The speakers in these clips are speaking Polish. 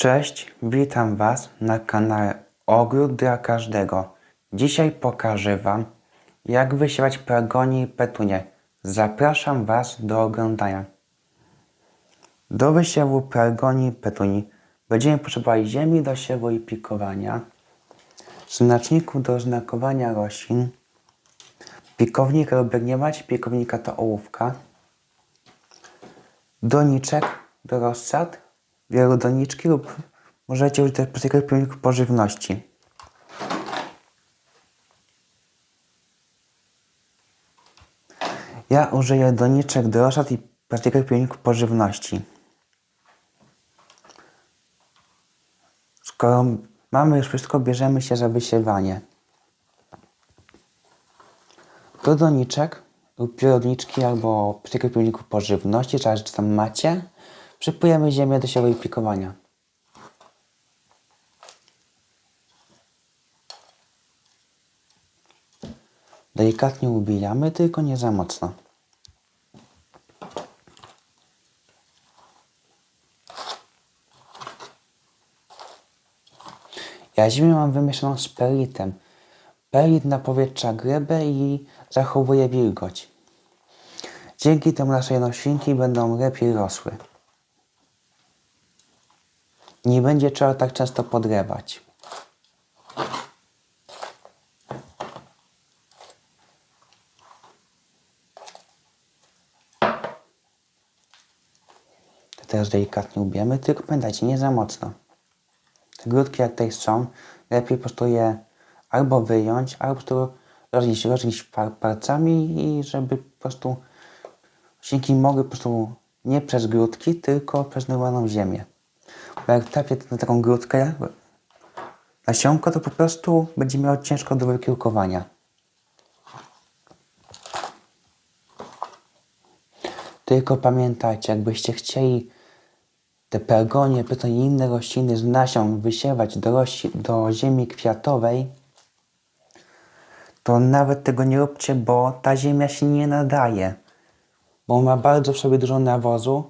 Cześć, witam Was na kanale Ogród dla Każdego. Dzisiaj pokażę Wam, jak wysiewać pelargonię i petunie. Zapraszam Was do oglądania. Do wysiewu pelargonii i petuni będziemy potrzebowali ziemi do siewu i pikowania, znaczników do oznakowania roślin, pikownika lub nie macie pikownika to ołówka, doniczek do rozsad, wielodoniczki lub możecie użyć prostego pojemników pożywności. Ja użyję doniczek do rozsad i prostego pojemników pożywności. Skoro mamy już wszystko, bierzemy się za wysiewanie. Do doniczek lub pierodniczki albo prostego pojemników pożywności, zależy czy tam macie, przypujemy ziemię do siewu i pikowania. Delikatnie ubijamy, tylko nie za mocno. Ja ziemię mam wymieszaną z perlitem. Perlit napowietrza glebę i zachowuje wilgoć. Dzięki temu nasze roślinki będą lepiej rosły. Nie będzie trzeba tak często podlewać. To Teraz delikatnie ubijemy, tylko pamiętajcie, nie za mocno. Te grudki jak tutaj są, lepiej po prostu je albo wyjąć, albo po prostu rozlić, rozlić par, palcami i żeby po prostu roślinki mogły po prostu nie przez grudki, tylko przez normalną ziemię. Bo jak trafię na taką grudkę, nasionko, to po prostu będzie miało ciężko do wykiełkowania. Tylko pamiętajcie, jakbyście chcieli te pelargonie, pytoń inne rośliny z nasion wysiewać do, do ziemi kwiatowej, to nawet tego nie róbcie, bo ta ziemia się nie nadaje. Bo ma bardzo w sobie dużo nawozu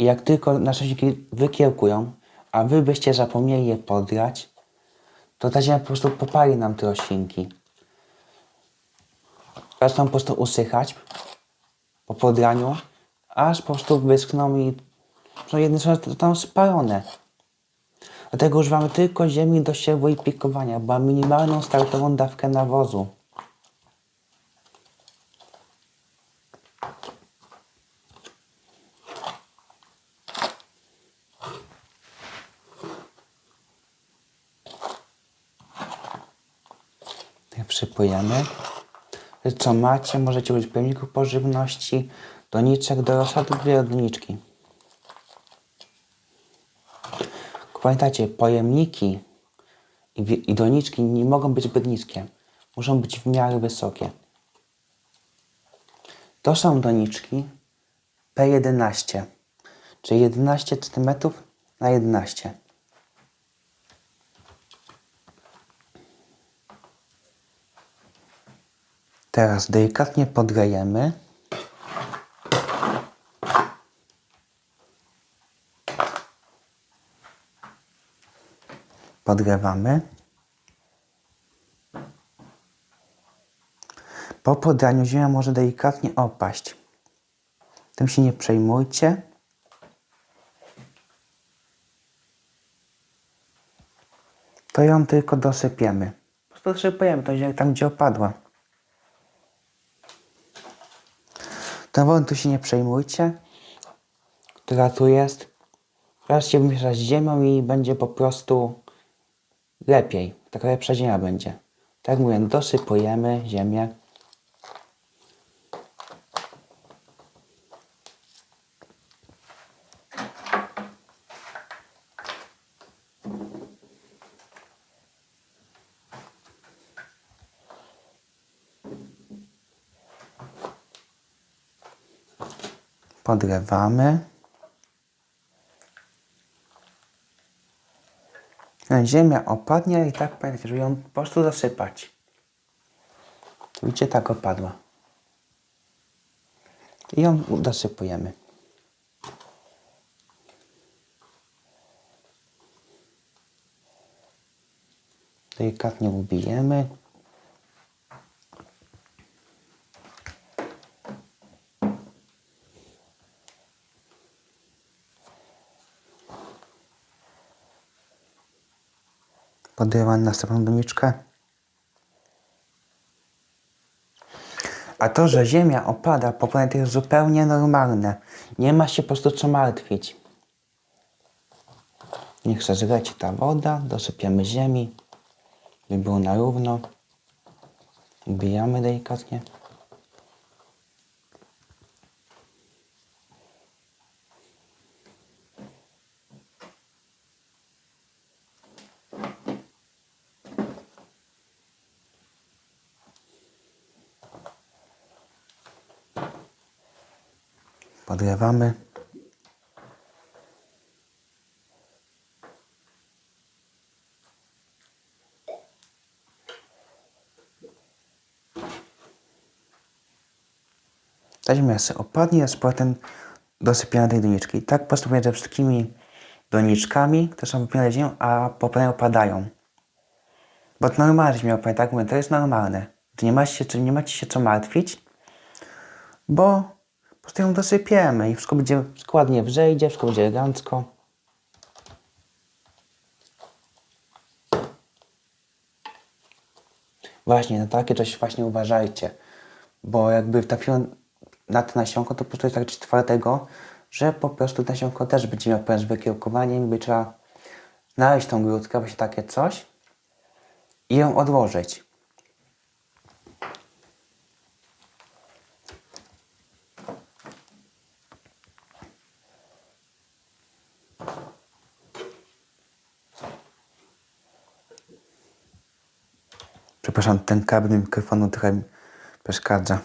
i jak tylko nasze roślinki wykiełkują, a wy byście zapomnieli je podrać, to ta ziemia po prostu popali nam te roślinki. Zaczną po prostu usychać po podraniu, aż po prostu wyschną i no jedne są tam spalone. Dlatego używamy tylko ziemi do siewu i pikowania, bo ma minimalną startową dawkę nawozu. Przypujemy. Co macie, możecie użyć pojemników pożywności, doniczek do rozsadu, dwie doniczki. Pamiętajcie, pojemniki i, i doniczki nie mogą być zbyt niskie. Muszą być w miarę wysokie. To są doniczki P11, czyli 11 cm na 11. Teraz delikatnie podgrejemy. Podgrewamy. Po podaniu ziemia może delikatnie opaść. Tym się nie przejmujcie. To ją tylko dosypiemy. Po prostu dosypujemy tą ziemię tam, gdzie opadła. Tą wodą tu się nie przejmujcie, która tu jest. Teraz się wymiesza z ziemią i będzie po prostu lepiej. Taka lepsza ziemia będzie. Tak mówię, dosypujemy ziemię. podlewamy. No, ziemia opadnie i tak pamiętajcie, żeby ją po prostu zasypać. Widzicie, tak opadła. I ją dosypujemy. Delikatnie ubijemy. Podrywam następną doniczkę. A to, że ziemia opada po planecie jest zupełnie normalne. Nie ma się po prostu co martwić. Niech się zleci ta woda, dosypiemy ziemi, by było na równo. Ubijamy delikatnie. Podlewamy. Ta ziemia się opadnie, a z potem dosypiamy tej doniczki. Tak postępujemy ze wszystkimi doniczkami, które są wypełnione ziemią, a potem opadają. Bo to normalne, że opadnie, tak mówię, to jest normalne. Czy nie macie się, nie macie się co martwić, bo po prostu ją dosypiemy i wszystko będzie składnie wzejdzie, wszystko będzie elegancko. Właśnie, na takie coś właśnie uważajcie, bo jakby trafiło na to nasionko, to po prostu jest tak twardego, że po prostu nasionko też będzie miał problem z wykiełkowaniem, trzeba znaleźć tą grudkę, właśnie takie coś i ją odłożyć. Przepraszam, ten kabel mikrofonu trochę przeszkadza.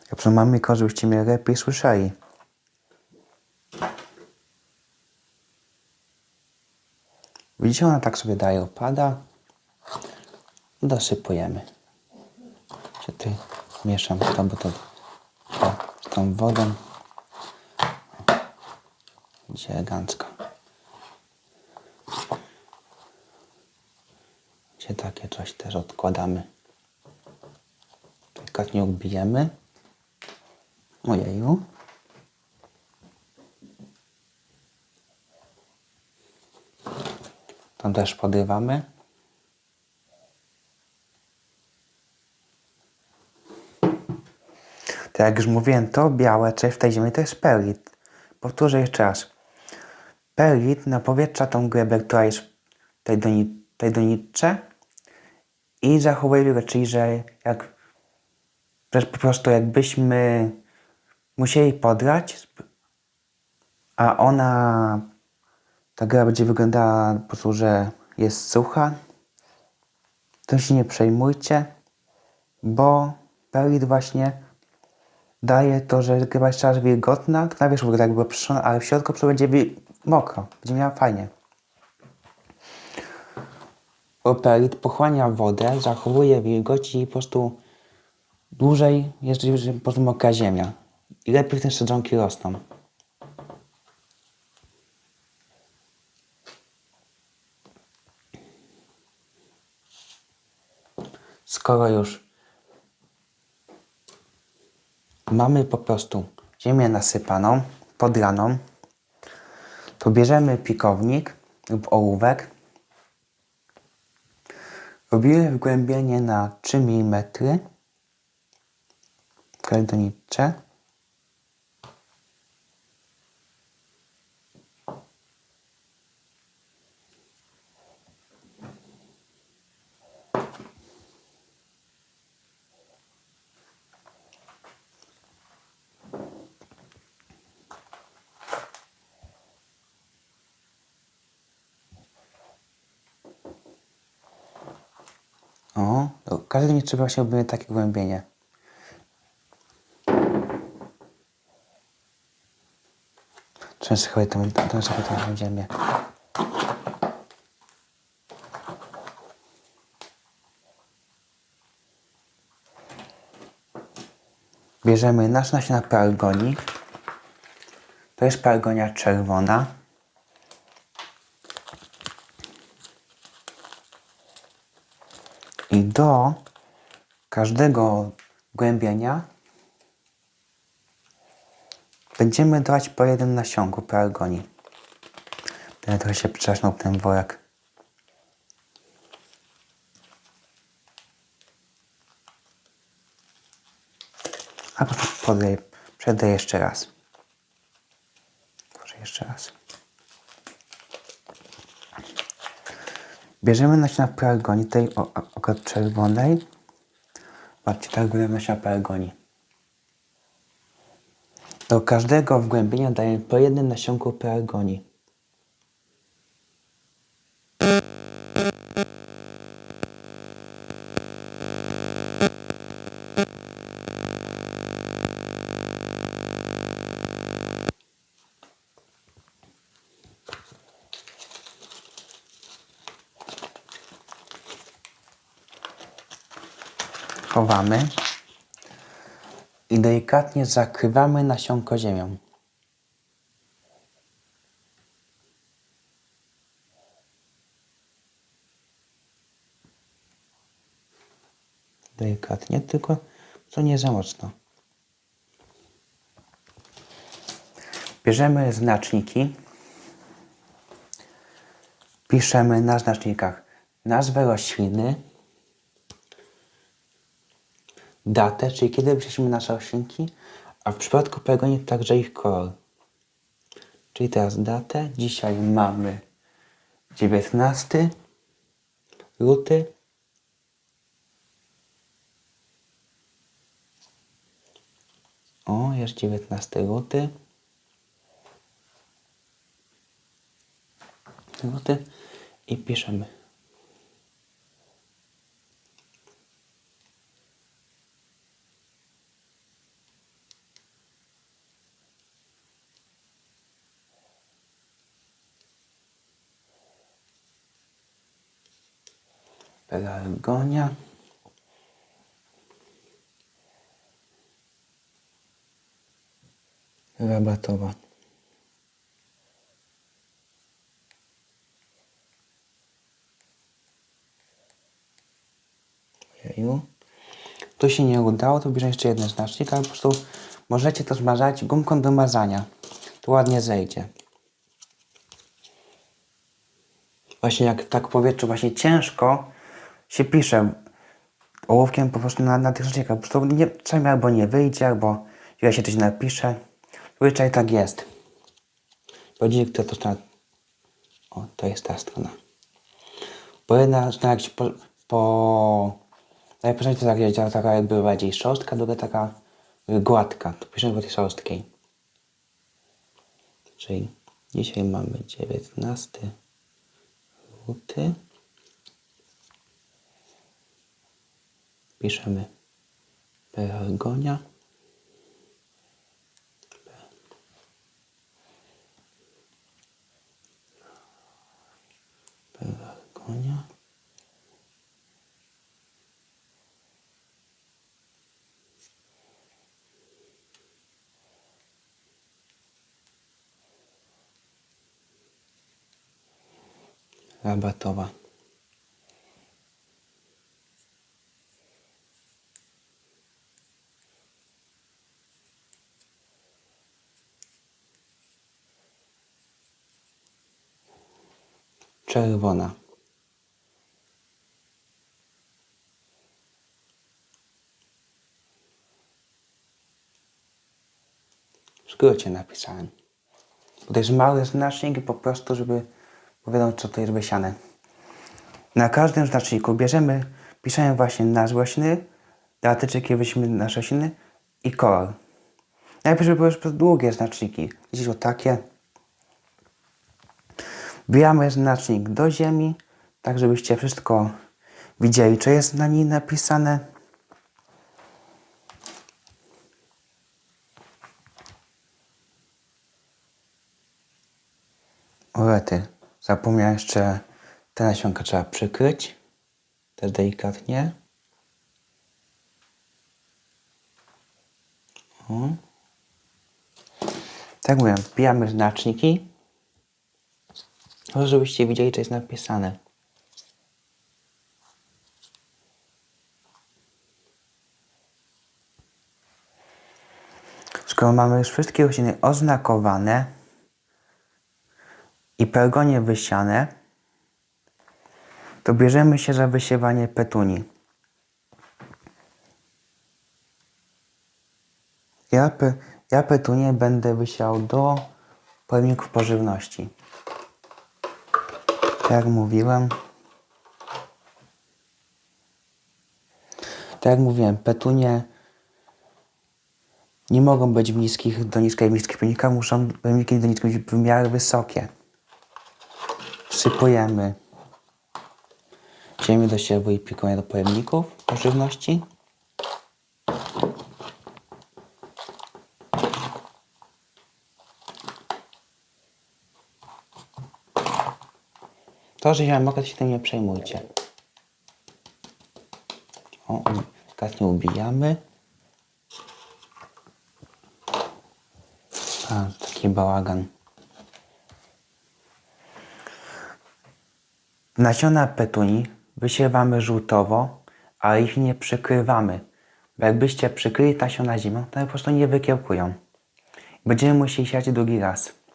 Ja proszę mam żebyście mnie lepiej słyszeli. Widzicie, ona tak sobie daje, opada. Dosypujemy. Się tutaj mieszam to, bo to z tą wodą. Będzie elegancko. Gdzie też odkładamy. Delikatnie ubijemy. Ojeju. Tam też podrywamy. Tak jak już mówiłem, to białe coś w tej ziemi to jest perlit. Powtórzę jeszcze raz. Perlit napowietrza tą glebę, która jest w tej, tej doniczce i zachowuje wilgoć, czyli że jak że po prostu jakbyśmy musieli podrać, a ona ta gra będzie wyglądała po prostu, że jest sucha, to się nie przejmujcie, bo perlit właśnie daje to, że gra jest wilgotna, na wierzchu wygląda jakby przyszona, ale w środku będzie mokro, będzie miała fajnie. Bo perlit pochłania wodę, zachowuje wilgoć i po prostu dłużej jest po prostu mokra ziemia. I lepiej te sadzonki rosną. Skoro już mamy po prostu ziemię nasypaną, podlaną, to bierzemy pikownik lub ołówek. Robimy wgłębienie na 3 mm w doniczce. O, to każdy nie trzeba się obejmie takie głębienie. Chyba tam, sobie tam ziemię. Bierzemy nasz nasiona pelargonii. To jest pelargonia czerwona. Do każdego głębienia będziemy dawać po jednym nasionku pelargonii. Ten trochę się przesznął ten worek. A potem podlej, przedaj jeszcze raz. Może jeszcze raz. Bierzemy nasiona pelargonii, tej o- oko czerwonej. Patrzcie, tak wygląda nasiona pelargonii. Do każdego wgłębienia daję po jednym nasionku pelargonii. Chowamy i delikatnie zakrywamy nasionko ziemią. Delikatnie, tylko to nie za mocno. Bierzemy znaczniki. Piszemy na znacznikach nazwę rośliny, datę, czyli kiedy wrzucimy nasze roślinki, a w przypadku pelargonii także ich kolor. Czyli teraz datę. Dzisiaj mamy 19 luty. O, jest 19 luty. Luty i piszemy. Pelargonia. Rabatowa. Jeju. Tu się nie udało, to bierze jeszcze jeden znacznik, ale po prostu możecie to zmazać gumką do mazania. To ładnie zejdzie. Właśnie jak tak powietrzu właśnie ciężko się pisze ołówkiem po prostu na, na tych rzecznikach. Po prostu nie, czasami albo nie wyjdzie, albo źle się coś napisze. Zwyczaj tak jest. Powiedzieli, kto to strona. O, to jest ta strona. Bo jedna strona jak się po... po najpierw to tak jest taka jakby bardziej szorstka, druga taka gładka. To piszemy po tej szorstkiej. Czyli dzisiaj mamy 19 luty. Piszemy pelargonia. Pelargonia. Rabatowa. Czerwona. W skrócie napisałem. To jest mały znacznik po prostu, żeby powiedział, co to jest wysiane. Na każdym znaczniku bierzemy, piszemy właśnie nazwę rośliny, datę, czy kiedy weźmiemy nasze rośliny i kolor. Najpierw, były już długie znaczniki. Gdzieś o takie. Wbijamy znacznik do ziemi, tak żebyście wszystko widzieli, co jest na niej napisane. Orety. Zapomniałem jeszcze te nasionka trzeba przykryć. Też delikatnie. O. Tak mówię, wbijamy znaczniki. Może żebyście widzieli, co jest napisane. Skoro mamy już wszystkie rośliny oznakowane i pergonie wysiane, to bierzemy się za wysiewanie petuni. Ja, pe, ja petunię będę wysiał do pojemników pożywności. Jak mówiłem, tak jak mówiłem, petunie nie mogą być w niskich, do niskiej niskich pojemnikach, muszą do niskich być w miarę wysokie. Wsypujemy ziemię do siewu i pikonia do pojemników pożywności. To, że ja mogę, się tym nie przejmujcie. O, delikatnie ubijamy. A, taki bałagan. Nasiona petuni wysiewamy żółtowo, ale ich nie przykrywamy. Bo jakbyście przykryli nasiona zimą, to one po prostu nie wykiełkują. Będziemy musieli siać drugi raz.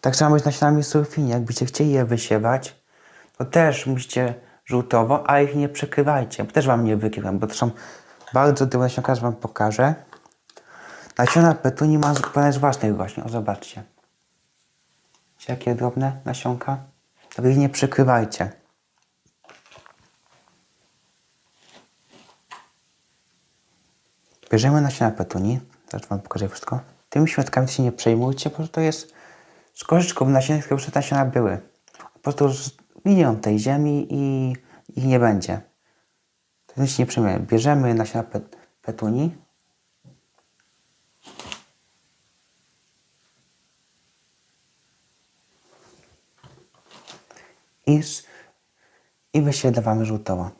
Tak samo jest z nasionami surfini. Jakbyście chcieli je wysiewać, to też musicie żółtowo, a ich nie przykrywajcie. Bo też wam nie wykryłem, bo to są bardzo dobre nasionka, że wam pokażę. Nasiona petuni ma z własnych roślin. O, zobaczcie. Jakie drobne nasionka? To ich nie przykrywajcie. Bierzemy nasiona petuni. Teraz wam pokażę wszystko. Tymi środkami się nie przejmujcie, bo to jest z korzyczków nasion, które przed nasiona były. Po prostu zginią tej ziemi i ich nie będzie. To się nie przejmujemy. Bierzemy nasiona pet, petuni. I, i wyświetlamy żółtowo.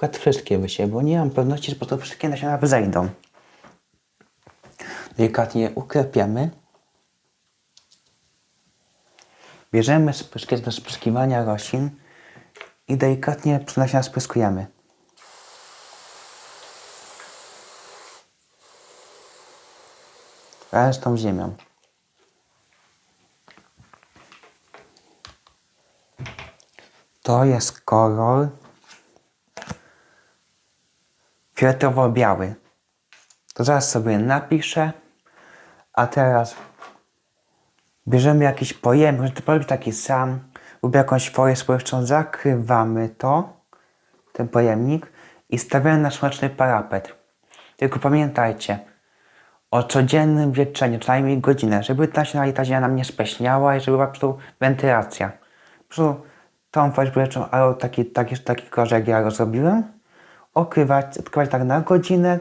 Akurat wszystkie wysie, bo nie mam pewności, że po prostu wszystkie nasiona wzejdą. Delikatnie uklepiamy. Bierzemy spryskieć do spryskiwania roślin i delikatnie nasiona spryskujemy. Razem z tą ziemią. To jest kolor fioletowo-biały. To zaraz sobie napiszę. A teraz bierzemy jakiś pojemnik, to może być taki sam, lub jakąś folię społeczną, zakrywamy to, ten pojemnik i stawiamy na słoneczny parapet. Tylko pamiętajcie, o codziennym wietrzeniu, co najmniej godzinę, żeby ta się ta ziemia nam nie speśniała i żeby była prostu wentylacja. Prostu tą folię społeczną, ale taki, taki, taki kolor, jak ja zrobiłem, okrywać, odkrywać tak na godzinę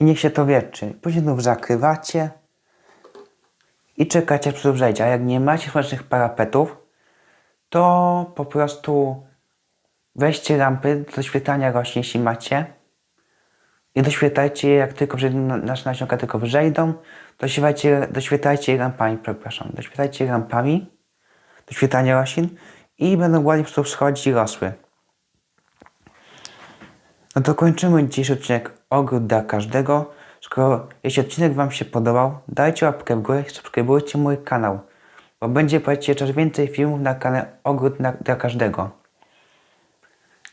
i niech się to wietrzy. Później znów zakrywacie i czekacie, aż to wzejdzie. A jak nie macie słonecznych parapetów, to po prostu weźcie lampy do świetlania roślin, jeśli macie i doświetlajcie je, jak tylko nasze nasionka tylko wzejdą, doświetlajcie, doświetlajcie je lampami, przepraszam, doświetlajcie je lampami, doświetlanie roślin i będą ładnie po prostu wschodzić i rosły. No to kończymy dzisiejszy odcinek Ogród dla każdego. Skoro jeśli odcinek Wam się podobał, dajcie łapkę w górę i subskrybujcie mój kanał, bo będzie pojawiać się coraz więcej filmów na kanale Ogród dla, dla każdego.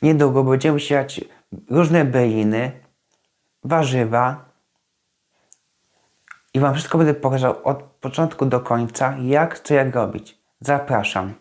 Niedługo będziemy siać różne byliny, warzywa i Wam wszystko będę pokazał od początku do końca, jak co jak robić. Zapraszam.